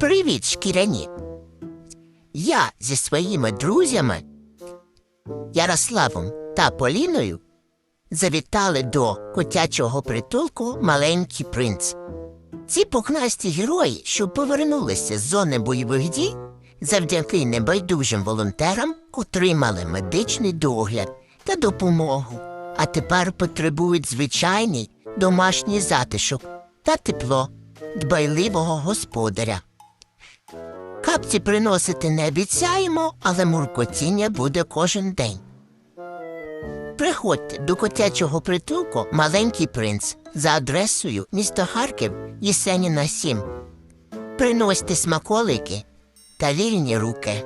Привіт, шкіряні. Я зі своїми друзями Ярославом та Поліною завітали до котячого притулку Маленький принц. Ці пухнасті герої, що повернулися з зони бойових дій, завдяки небайдужим волонтерам отримали медичний догляд та допомогу, а тепер потребують звичайний домашній затишок та тепло дбайливого господаря. Капці приносити не обіцяємо, але муркотіння буде кожен день. Приходьте до котячого притулку Маленький принц за адресою місто Харків Єсеніна 7. Приносьте смаколики та вільні руки.